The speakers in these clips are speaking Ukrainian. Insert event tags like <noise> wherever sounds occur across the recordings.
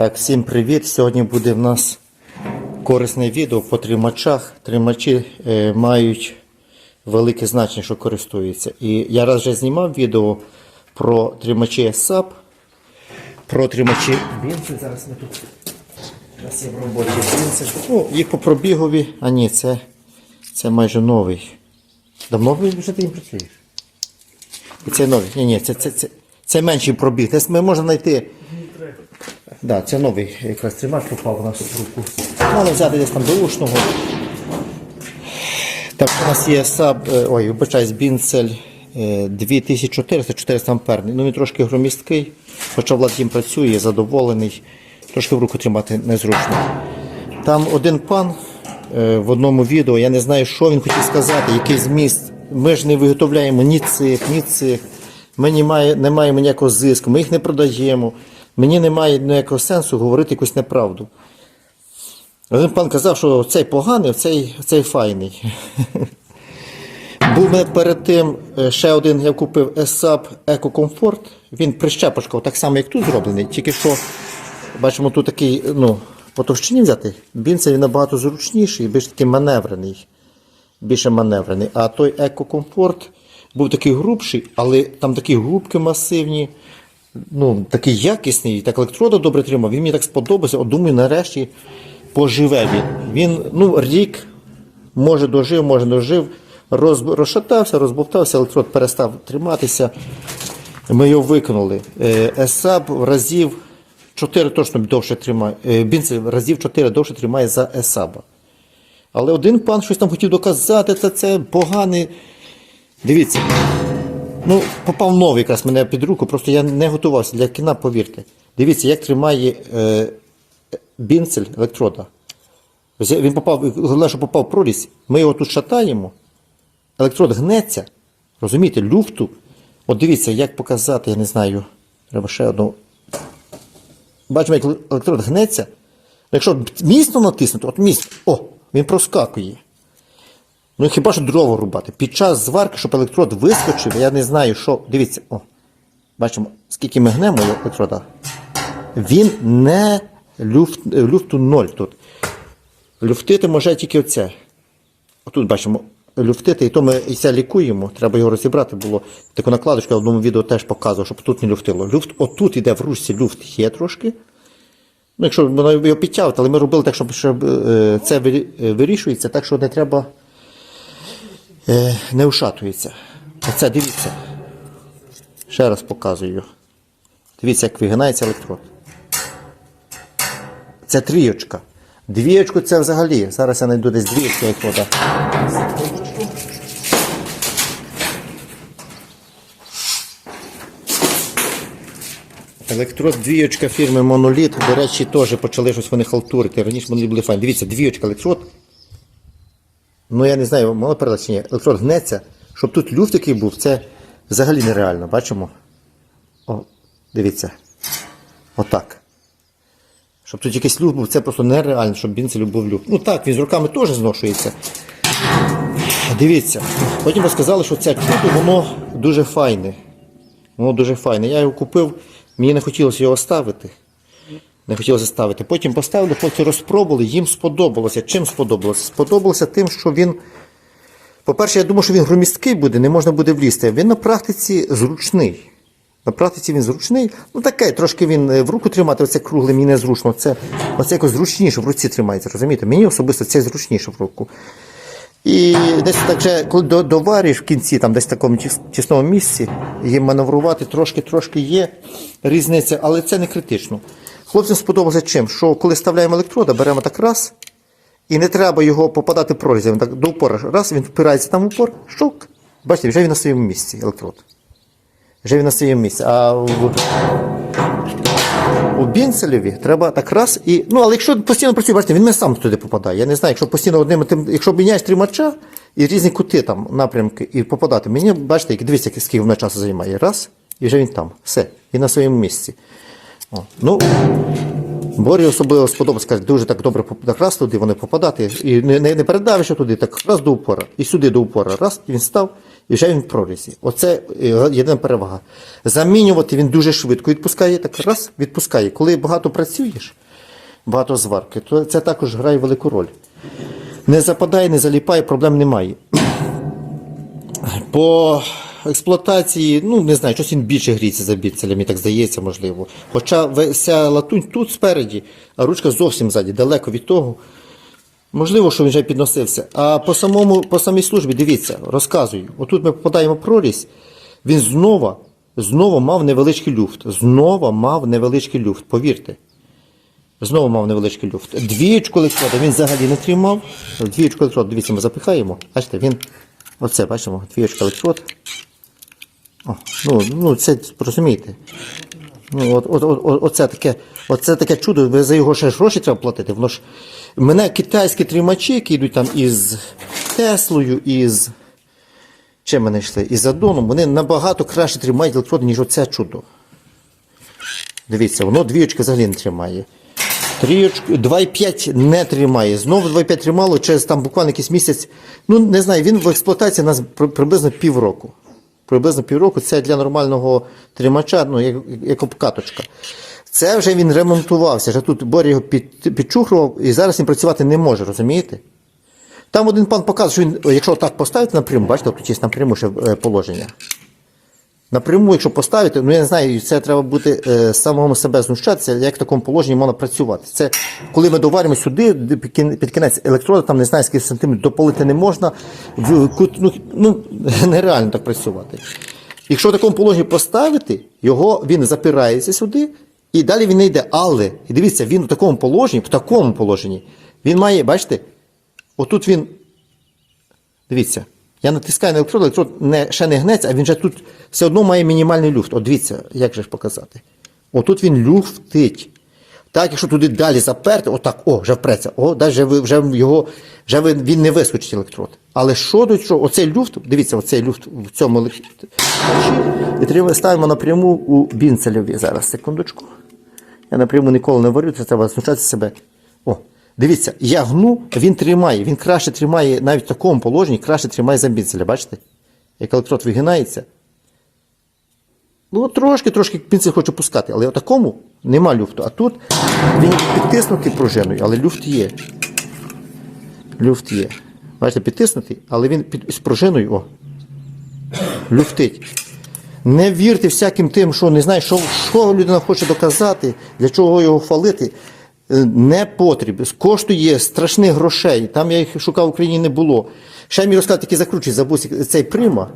Так, всім привіт! Сьогодні буде в нас корисне відео по тримачах. Тримачі е, мають велике значення, що користуються. І я раз вже знімав відео про тримачі SAP, про тримачі бінцель. Зараз ми тут зараз є в роботі бінцель. Ну, їх по пробігові, а ні, це, це майже новий. Давно ви вже ти їм працюєш? І це новий. Ні, ні, це, це, це, це менший пробіг. Десь ми можемо знайти. Да, це новий якраз тримач попав у нас в руку. Мали взяти десь там доушного. Так, у нас є саб, е, ой, вибачаюсь, бінцель е, 2400 400 амперний. Ну він трошки громісткий, хоча Владім працює, задоволений, трошки в руку тримати незручно. Там один пан е, в одному відео, я не знаю, що він хотів сказати, який зміст. Ми ж не виготовляємо ні цих, ні цих. Ми не маємо ніякого зиску, ми їх не продаємо. Мені немає ніякого сенсу говорити якусь неправду. Один пан казав, що цей поганий, цей, цей файний. Був мене перед тим е, ще один, я купив ESAP Comfort. Він прищепочков, так само, як тут зроблений, тільки що, бачимо, тут такий, ну, по товщині взяти. Він набагато зручніший, більш такий маневрений. Більше маневрений. А той Comfort був такий грубший, але там такі губки масивні, ну, такий якісний, так електрода добре тримав. Він мені так сподобався. От думаю, нарешті поживе він. Він ну, рік, може дожив, може дожив, роз, розшатався, розбовтався, електрод перестав триматися. Ми його викинули. Е, ESAB разів 4 точно довше тримає. е, Бінцель разів 4 довше тримає за ESAB. Але один пан щось там хотів доказати, та це поганий. Дивіться. Ну, попав новий якраз мене під руку, просто я не готувався для кіна, повірте. Дивіться, як тримає е, бінцель електрода. Він попав, головне, що попав в прорізь, ми його тут шатаємо, електрод гнеться, розумієте, люфту. От дивіться, як показати, я не знаю, треба ще одну. Бачимо, як електрод гнеться. Якщо міцно натиснути, от міцно, о, він проскакує. Ну хіба що дрова рубати. Під час зварки, щоб електрод вискочив, я не знаю, що. Дивіться, о, бачимо, скільки ми гнемо електрода. Він не люфт, люфту ноль тут. Люфтити може тільки оце. Отут бачимо, люфтити, і то ми і це лікуємо. Треба його розібрати було. Таку накладочку я в одному відео теж показував, щоб тут не люфтило. Люфт, отут іде в ручці, люфт є трошки. Ну, якщо воно його підтягувати, але ми робили так, щоб, е, це е, вирішується, так що не треба не ушатується. Оце дивіться. Ще раз показую. Дивіться, як вигинається електрод. Це трійочка. Двієчку це взагалі. Зараз я знайду десь двієчку електрода. Електрод двієчка фірми Моноліт. До речі, теж почали щось вони халтурити. Раніше вони були файні. Дивіться, двієчка електрод. Ну я не знаю, мало передати чи ні. Електрод гнеться. Щоб тут люфт який був, це взагалі нереально. Бачимо? О, дивіться. Отак. Щоб тут якийсь люфт був, це просто нереально, щоб бінцелю був люфт. Ну так, він з руками теж зношується. Дивіться. Потім розказали, що це чудо, воно дуже файне. Воно дуже файне. Я його купив, мені не хотілося його ставити. Не хотілося ставити. Потім поставили, потім розпробували, їм сподобалося. Чим сподобалося? Сподобалося тим, що він. По-перше, я думав, що він громісткий буде, не можна буде влізти. Він на практиці зручний. На практиці він зручний. Ну таке, трошки він е, в руку тримати, оце кругле, мені незручно. Це оце якось зручніше в руці тримається, розумієте? Мені особисто це зручніше в руку. І десь так вже, коли до- в кінці, там десь в такому тісному місці, їм маневрувати трошки-трошки є різниця, але це не критично. Хлопцям сподобалося чим? Що коли ставляємо електрода, беремо так раз, і не треба його попадати прорізями. Так до упора. Раз, він впирається там в упор, щук. Бачите, вже він на своєму місці, електрод. Вже він на своєму місці. А в, у бінцелеві треба так раз і. Ну, але якщо постійно працює, бачите, він не сам туди попадає. Я не знаю, якщо постійно одним тим, якщо міняєш тримача і різні кути там, напрямки, і попадати. Мені, бачите, дивіться, скільки воно часу займає. Раз, і вже він там. Все, він на своєму місці. О. Ну, Борі особливо сподобалось, каже, дуже так добре так раз туди вони попадати. І не, не, не передавиш туди, так раз до упора. І сюди до упора. Раз, і він став, і вже він в прорізі. Оце е, єдина перевага. Замінювати він дуже швидко відпускає, так раз, відпускає. Коли багато працюєш, багато зварки, то це також грає велику роль. Не западає, не заліпає, проблем немає. <clears throat> По експлуатації, ну не знаю, щось він більше гріється за біцеля, мені так здається, можливо. Хоча вся латунь тут спереді, а ручка зовсім ззаді, далеко від того. Можливо, що він вже підносився. А по самому, по самій службі, дивіться, розказую. Отут ми попадаємо в прорізь, він знову, знову мав невеличкий люфт. Знову мав невеличкий люфт, повірте. Знову мав невеличкий люфт. Двієчку електрода він взагалі не тримав. Двієчку електрода, дивіться, ми запихаємо. Бачите, він. Оце бачимо, двієчка електрод. О, ну, ну, це розумієте. Ну, от, от, от, оце, таке, оце таке чудо, ви за його ще гроші треба платити. Воно ж, мене китайські тримачі, які йдуть там із Теслою, із. Чим мене йшли? Із Адоном, вони набагато краще тримають електроди, ніж оце чудо. Дивіться, воно двієчки взагалі не тримає. 2,5 не тримає. Знову 2,5 тримало через там буквально якийсь місяць. Ну, не знаю, він в експлуатації у нас при- приблизно півроку. Приблизно півроку це для нормального тримача, ну, як, як обкаточка. Це вже він ремонтувався. Вже тут Боря його під, підчухрував і зараз він працювати не може, розумієте? Там один пан показує, що він, якщо так поставити напряму, бачите, тут є напряму ще е, положення. Напряму, якщо поставити, ну я не знаю, це треба бути е, самому себе знущатися, як в такому положенні можна працювати. Це коли ми доваримо сюди, під кінець електрода, там не знаю, скільки сантиметрів дополити не можна, ну, ну, <laughs> нереально так працювати. Якщо в такому положенні поставити, його він запирається сюди, і далі він не йде. Але, дивіться, він в такому положенні, в такому положенні, він має, бачите, отут він Дивіться, я натискаю на електрод, електрод не, ще не гнеться, а він же тут все одно має мінімальний люфт. От дивіться, як же ж показати. Отут він люфтить. Так, якщо туди далі заперти, отак, о, вже впреться, о, далі вже, вже його, вже він не вискочить електрод. Але що до чого? Оцей люфт, дивіться, оцей люфт в цьому електроді. І ставимо напряму у бінцельові. Зараз, секундочку. Я напряму ніколи не варю, це треба знущатися себе. Дивіться, я гну, він тримає, він краще тримає, навіть в такому положенні, краще тримає за бінцеля, бачите? Як електрод вигинається. Ну, трошки, трошки пінцель хочу пускати, але в такому нема люфту. А тут він підтиснутий пружиною, але люфт є. Люфт є. Бачите, підтиснутий, але він під, з пружиною, о, люфтить. Не вірте всяким тим, що не знаю, що, що людина хоче доказати, для чого його хвалити. Е, Не потрібно. Коштує страшних грошей. Там я їх шукав в Україні не було. Ще мені розказати, який закручує забув цей прима.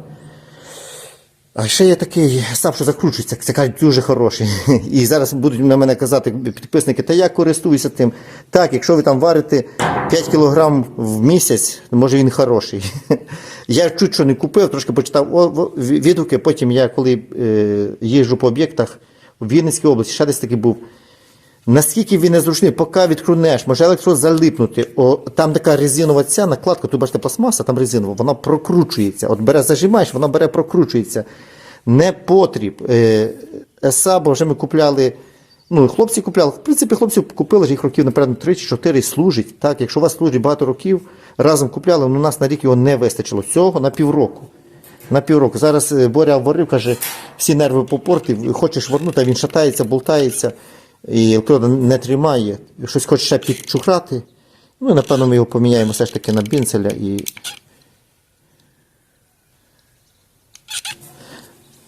А ще є такий сам, що закручується, це кажуть, дуже хороший. <laughs> І зараз будуть на мене казати підписники, та я користуюся тим. Так, якщо ви там варите 5 кг в місяць, може він хороший. <laughs> Я чуть що не купив, трошки почитав відгуки, потім я коли е, їжджу по об'єктах в Вінницькій області, ще десь таки був. Наскільки він незручний, поки відкрунеш, може електрод залипнути. О, там така резинова ця накладка, тут бачите, пластмаса, там резинова, вона прокручується. От бере, зажимаєш, вона бере, прокручується. Не потріб. Е, Есабо вже ми купляли. Ну, хлопці купляли. В принципі, хлопці купили ж їх років, напевно, 3 чи 4 служить. Так, якщо у вас служить багато років, разом купляли, ну, у нас на рік його не вистачило. Цього на півроку. На півроку. Зараз е, Боря варив, каже, всі нерви попортив, хочеш вернути, а він шатається, болтається, і електрода не тримає. Щось хоче ще підчухрати. Ну, напевно, ми його поміняємо все ж таки на бінцеля і.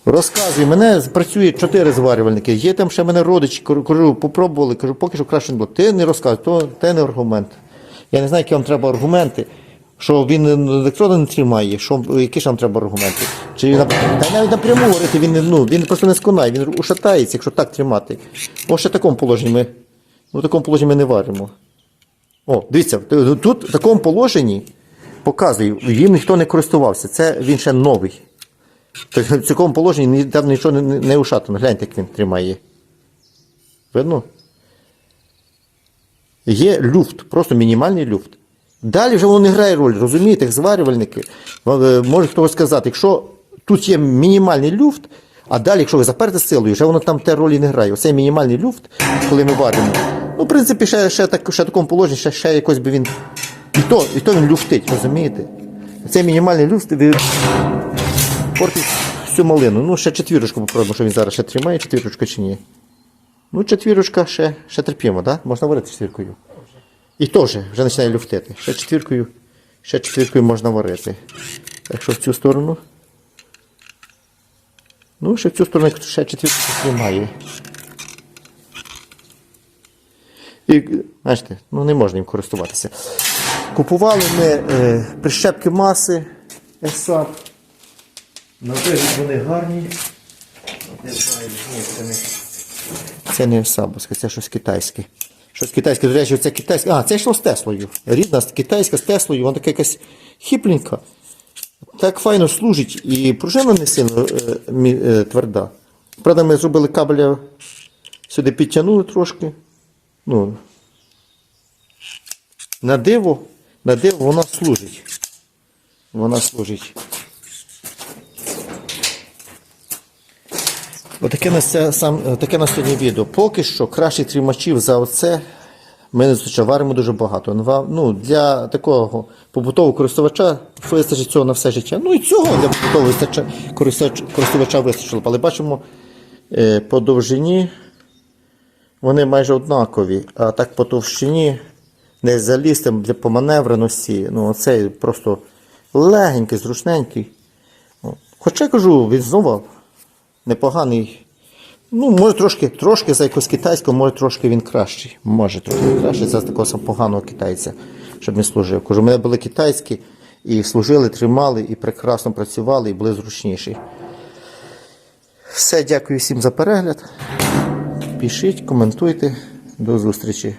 Розказуй, мене працює чотири зварювальники. Є там ще мене родичі, кажу, попробували, кажу, поки що краще не було. Ти не розказуй, то те не аргумент. Я не знаю, які вам треба аргументи, що він електроди не тримає, що, які ж вам треба аргументи. Чи та навіть напряму говорити, він, ну, він просто не сконає, він ушатається, якщо так тримати. Ось ще в такому положенні ми, ну, в такому положенні ми не варимо. О, дивіться, тут в такому положенні показую, їм ніхто не користувався. Це він ще новий. Тобто в цьому положенні ні- там нічого не, не ушатано. Гляньте, як він тримає. Видно? Є люфт, просто мінімальний люфт. Далі вже воно не грає роль, розумієте, зварювальники. е, Може хтось сказати, якщо тут є мінімальний люфт, а далі, якщо ви заперте силою, вже воно там те ролі не грає. Оцей мінімальний люфт, коли ми варимо, Ну, в принципі, ще, ще, так, ще такому положенні, ще, ще якось би він. І то, і то він люфтить, розумієте? Цей мінімальний люфт ви- портить всю малину. Ну, ще четвірочку попробуємо, що він зараз ще тримає, четвірочку чи ні. Ну, четвірочка ще, ще терпімо, так? Да? Можна варити четвіркою. І то вже, починає люфтити. Ще четвіркою, ще четвіркою можна варити. Так що в цю сторону. Ну, ще в цю сторону ще четвірку тримає. І, бачите, ну не можна їм користуватися. Купували ми е, прищепки маси ESAP. На вигляд вони гарні. Не знаю, ні, це не. Це не ESAP, це щось китайське. Щось китайське, до речі, це китайське. А, це йшло з Теслою. Рідна китайська з Теслою, вона така якась хіпленька. Так файно служить і пружина не сильно е, е, тверда. Правда, ми зробили кабеля, сюди підтягнули трошки. Ну, на диво, на диво вона служить. Вона служить. Отаке на, це, сам, таке на сьогодні відео. Поки що кращих тримачів за оце ми не зустрічали. Варимо дуже багато. Ну, для такого побутового користувача вистачить цього на все життя. Ну і цього для побутового користувача вистачило. Але бачимо е, по довжині вони майже однакові, а так по товщині не залізти для по маневреності. Ну, оцей просто легенький, зручненький. Хоча я кажу, він знову непоганий. Ну, може трошки, трошки за якогось китайського, може трошки він кращий. Може трошки кращий за такого сам поганого китайця, щоб він служив. Кажу, у мене були китайські і служили, тримали, і прекрасно працювали, і були зручніші. Все, дякую всім за перегляд. Пишіть, коментуйте. До зустрічі.